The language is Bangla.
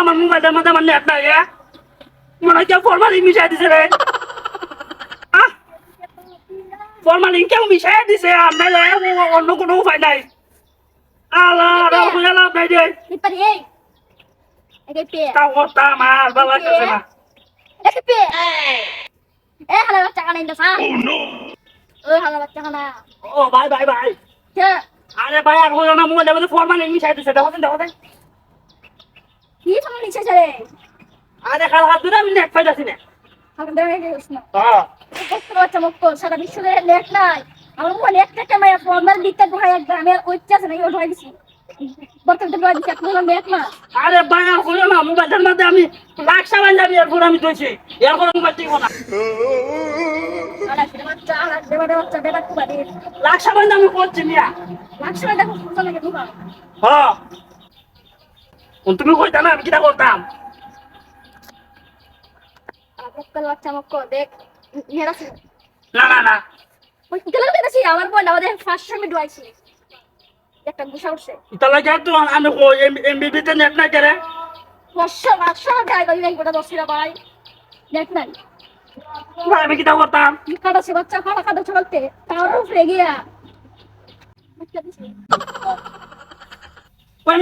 আমার মোবাইলের মধ্যে আমার নেট নাই হ্যাঁ? মনে হয় কেউ ফরমালিন মিশাই দিছে রে। ফরমালিন কেউ মিশাই দিছে আর অন্য কোনো উপায় নাই। লাভ রে। eh. Lagi pe. তাও করতাম আর না ও ভাই আরে ভাই আর হলো না মোবাইলের মধ্যে ফরমালিন মিশাই দিছে দেখো দেখো দেখো ni sama ni saja. আরে খাল হাত ধরে আমি নেট পাইতাছি না। Aku dah ni usna. হ্যাঁ। Kau baca mukko, সারা বিশ্বে নেট নাই। আমার মোবাইল একটা ক্যামেরা ফর্মাল দিতে ভাই এক গ্রামে ওইটা আছে না ওই ঢাই দিছি। বর্তমানে ঢাই দিছি এখন নেট না। আরে ভাই আর হলো না মোবাইলের মধ্যে আমি লাখ সাবান যাবি এরপর আমি দইছি এরপর মোবাইল টিকবো না। বাচ্চা বাচ্চা লাখ সাবান আমি করছি মিয়া। দেখো ফুটা লাগে ঢুকা হ্যাঁ। তুমি কইতা না আমি কিটা করতাম? মক্কল বাচ্চা মক্কো দেখ নেড়া না না না। ওই গেল দেখছি আমার বোন আমাদের ফার্স্ট টাইমে ডুয়াইছি। একটা গুছা উঠছে। তাহলে যেহেতু আমি এমবিবিতে নেট নাই কেরে বর্ষা বর্ষা গায় গায় নাই গোটা দশটা ভাই। দেখ নাই। ভাই আমি কিটা করতাম? কাটা সে বাচ্চা? কাটা কাটা চলতে তাও উপরে গিয়া। দিছি কই